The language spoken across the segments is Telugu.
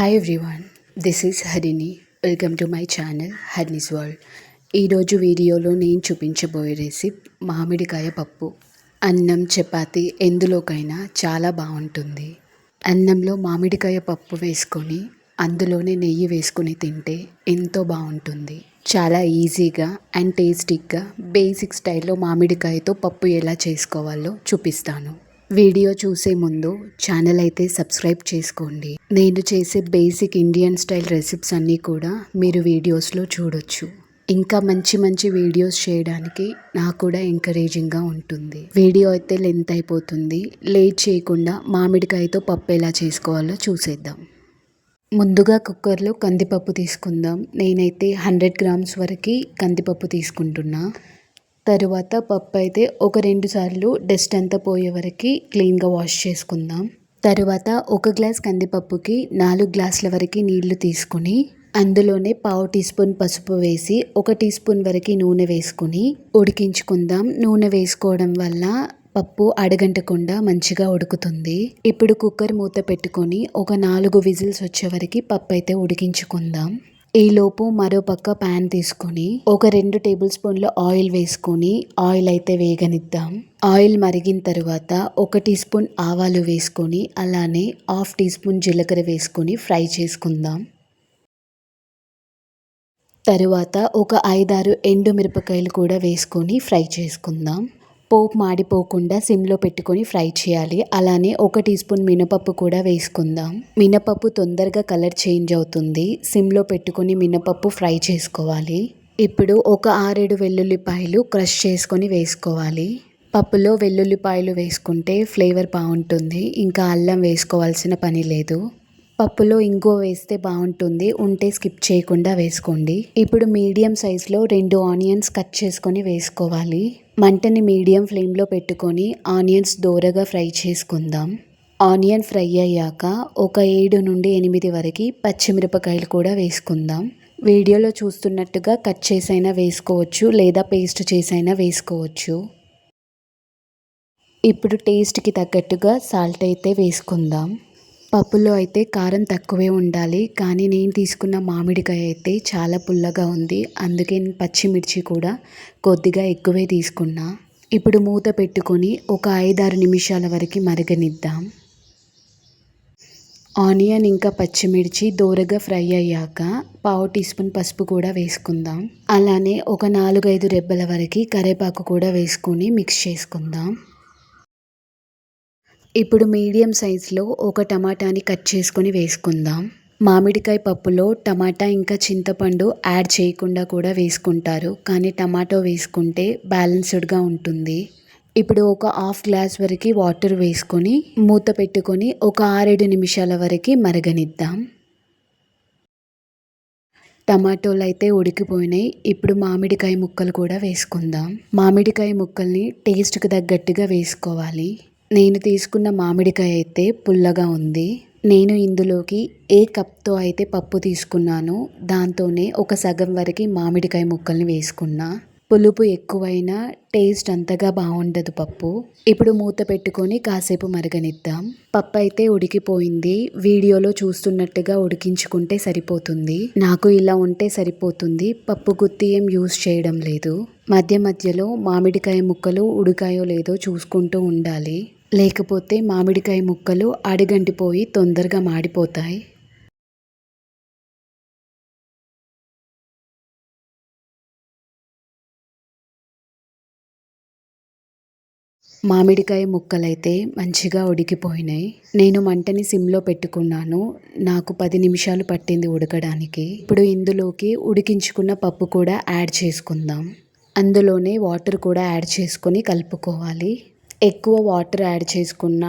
Hi everyone this is Harini welcome to my channel Harini's world ఈరోజు వీడియోలో నేను చూపించబోయే రెసిప్ మామిడికాయ పప్పు. అన్నం చపాతి ఎందులోకైనా చాలా బాగుంటుంది. అన్నంలో మామిడికాయ పప్పు వేసుకొని అందులోనే నెయ్యి వేసుకొని తింటే ఎంతో బాగుంటుంది. చాలా ఈజీగా అండ్ టేస్టీగా బేసిక్ స్టైల్లో మామిడికాయతో పప్పు ఎలా చేసుకోవాలో చూపిస్తాను. వీడియో చూసే ముందు ఛానల్ అయితే సబ్స్క్రైబ్ చేసుకోండి. నేను చేసే బేసిక్ ఇండియన్ స్టైల్ రెసిపీస్ అన్నీ కూడా మీరు వీడియోస్లో చూడొచ్చు. ఇంకా మంచి మంచి వీడియోస్ చేయడానికి నాకు కూడా ఎంకరేజింగ్గా ఉంటుంది. వీడియో అయితే లెంత్ అయిపోతుంది. లేట్ చేయకుండా మామిడికాయతో పప్పు ఎలా చేసుకోవాలో చూసేద్దాం. ముందుగా కుక్కర్లో కందిపప్పు తీసుకుందాం. నేనైతే హండ్రెడ్ గ్రామ్స్ వరకు కందిపప్పు తీసుకుంటున్నా. తరువాత పప్పు అయితే ఒక రెండు సార్లు డస్ట్ అంతా పోయే వరకు క్లీన్గా వాష్ చేసుకుందాం. తరువాత ఒక గ్లాస్ కందిపప్పుకి నాలుగు గ్లాసుల వరకు నీళ్ళు తీసుకుని అందులోనే పావు టీ స్పూన్ పసుపు వేసి ఒక టీ స్పూన్ వరకు నూనె వేసుకుని ఉడికించుకుందాం. నూనె వేసుకోవడం వల్ల పప్పు అడగంటకుండా మంచిగా ఉడుకుతుంది. ఇప్పుడు కుక్కర్ మూత పెట్టుకొని ఒక నాలుగు విజిల్స్ వచ్చే వరకు పప్పు అయితే ఉడికించుకుందాం. ఈలోపు మరోపక్క ప్యాన్ తీసుకొని ఒక రెండు టేబుల్ స్పూన్ల ఆయిల్ వేసుకొని ఆయిల్ అయితే వేగనిద్దాం. ఆయిల్ మరిగిన తర్వాత ఒక టీ స్పూన్ ఆవాలు వేసుకొని అలానే హాఫ్ టీ స్పూన్ జీలకర్ర వేసుకొని ఫ్రై చేసుకుందాం. తరువాత ఒక ఐదారు ఎండు మిరపకాయలు కూడా వేసుకొని ఫ్రై చేసుకుందాం. పోపు మాడిపోకుండా సిమ్లో పెట్టుకొని ఫ్రై చేయాలి. అలానే ఒక టీ స్పూన్ మినపప్పు కూడా వేసుకుందాం. మినపప్పు తొందరగా కలర్ చేంజ్ అవుతుంది. సిమ్లో పెట్టుకొని మినపప్పు ఫ్రై చేసుకోవాలి. ఇప్పుడు ఒక ఆరేడు వెల్లుల్లిపాయలు క్రష్ చేసుకొని వేసుకోవాలి. పప్పులో వెల్లుల్లిపాయలు వేసుకుంటే ఫ్లేవర్ బాగుంటుంది. ఇంకా అల్లం వేసుకోవాల్సిన పని లేదు. పప్పులో ఇంకో వేస్తే బాగుంటుంది. ఉంటే స్కిప్ చేయకుండా వేసుకోండి. ఇప్పుడు మీడియం సైజులో రెండు ఆనియన్స్ కట్ చేసుకొని వేసుకోవాలి. మంటని మీడియం ఫ్లేమ్లో పెట్టుకొని ఆనియన్స్ దోరగా ఫ్రై చేసుకుందాం. ఆనియన్ ఫ్రై అయ్యాక ఒక ఏడు నుండి ఎనిమిది వరకు పచ్చిమిరపకాయలు కూడా వేసుకుందాం. వీడియోలో చూస్తున్నట్టుగా కట్ చేసైనా వేసుకోవచ్చు లేదా పేస్ట్ చేసైనా వేసుకోవచ్చు. ఇప్పుడు టేస్ట్కి తగ్గట్టుగా సాల్ట్ అయితే వేసుకుందాం. పప్పులో అయితే కారం తక్కువే ఉండాలి కానీ నేను తీసుకున్న మామిడికాయ అయితే చాలా పుల్లగా ఉంది. అందుకే పచ్చిమిర్చి కూడా కొద్దిగా ఎక్కువే తీసుకున్నా. ఇప్పుడు మూత పెట్టుకొని ఒక ఐదారు నిమిషాల వరకు మరగనిద్దాం. ఆనియన్ ఇంకా పచ్చిమిర్చి దోరగా ఫ్రై అయ్యాక పావు టీ స్పూన్ పసుపు కూడా వేసుకుందాం. అలానే ఒక నాలుగైదు రెబ్బల వరకు కరేపాకు కూడా వేసుకొని మిక్స్ చేసుకుందాం. ఇప్పుడు మీడియం సైజులో ఒక టమాటాని కట్ చేసుకొని వేసుకుందాం. మామిడికాయ పప్పులో టమాటా ఇంకా చింతపండు యాడ్ చేయకుండా కూడా వేసుకుంటారు. కానీ టమాటో వేసుకుంటే బ్యాలెన్స్డ్గా ఉంటుంది. ఇప్పుడు ఒక హాఫ్ గ్లాస్ వరకు వాటర్ వేసుకొని మూత పెట్టుకొని ఒక ఆరేడు నిమిషాల వరకు మరగనిద్దాం. టమాటోలు అయితే ఉడికిపోయినాయి. ఇప్పుడు మామిడికాయ ముక్కలు కూడా వేసుకుందాం. మామిడికాయ ముక్కల్ని టేస్ట్కి తగ్గట్టుగా వేసుకోవాలి. నేను తీసుకున్న మామిడికాయ అయితే పుల్లగా ఉంది. నేను ఇందులోకి ఏ కప్తో అయితే పప్పు తీసుకున్నానో దాంతోనే ఒక సగం వరకు మామిడికాయ ముక్కల్ని వేసుకున్నా. పులుపు ఎక్కువైనా టేస్ట్ అంతగా బాగుండదు పప్పు. ఇప్పుడు మూత పెట్టుకొని కాసేపు మరగనిద్దాం. పప్పు అయితే ఉడికిపోయింది. వీడియోలో చూస్తున్నట్టుగా ఉడికించుకుంటే సరిపోతుంది. నాకు ఇలా ఉంటే సరిపోతుంది. పప్పు గుత్తి ఏం యూస్ చేయడం లేదు. మధ్య మధ్యలో మామిడికాయ ముక్కలు ఉడికాయో లేదో చూసుకుంటూ ఉండాలి. లేకపోతే మామిడికాయ ముక్కలు అడిగంటిపోయి తొందరగా మాడిపోతాయి. మామిడికాయ ముక్కలైతే మంచిగా ఉడికిపోయినాయి. నేను మంటని సిమ్లో పెట్టుకున్నాను. నాకు పది నిమిషాలు పట్టింది ఉడకడానికి. ఇప్పుడు ఇందులోకి ఉడికించుకున్న పప్పు కూడా యాడ్ చేసుకుందాం. అందులోనే వాటర్ కూడా యాడ్ చేసుకొని కలుపుకోవాలి. ఎక్కువ వాటర్ యాడ్ చేసుకున్న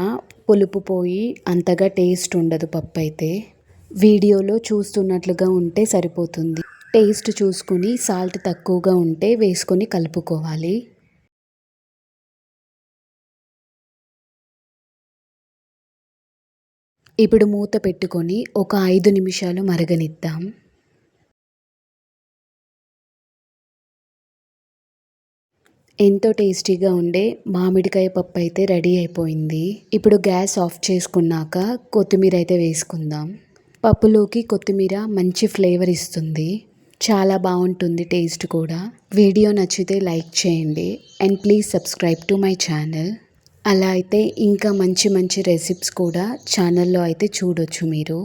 పులుపు పోయి అంతగా టేస్ట్ ఉండదు పప్పు అయితే వీడియోలో చూస్తున్నట్లుగా ఉంటే సరిపోతుంది. టేస్ట్ చూసుకుని సాల్ట్ తక్కువగా ఉంటే వేసుకొని కలుపుకోవాలి. ఇప్పుడు మూత పెట్టుకొని ఒక ఐదు నిమిషాలు మరగనిద్దాం. ఎంతో టేస్టీగా ఉండే మామిడికాయ పప్పు అయితే రెడీ అయిపోయింది. ఇప్పుడు గ్యాస్ ఆఫ్ చేసుకున్నాక కొత్తిమీర అయితే వేసుకుందాం. పప్పులోకి కొత్తిమీర మంచి ఫ్లేవర్ ఇస్తుంది. చాలా బాగుంటుంది టేస్ట్ కూడా. వీడియో నచ్చితే లైక్ చేయండి and please subscribe to my channel. అలా అయితే ఇంకా మంచి మంచి రెసిపీస్ కూడా ఛానల్లో అయితే చూడొచ్చు మీరు.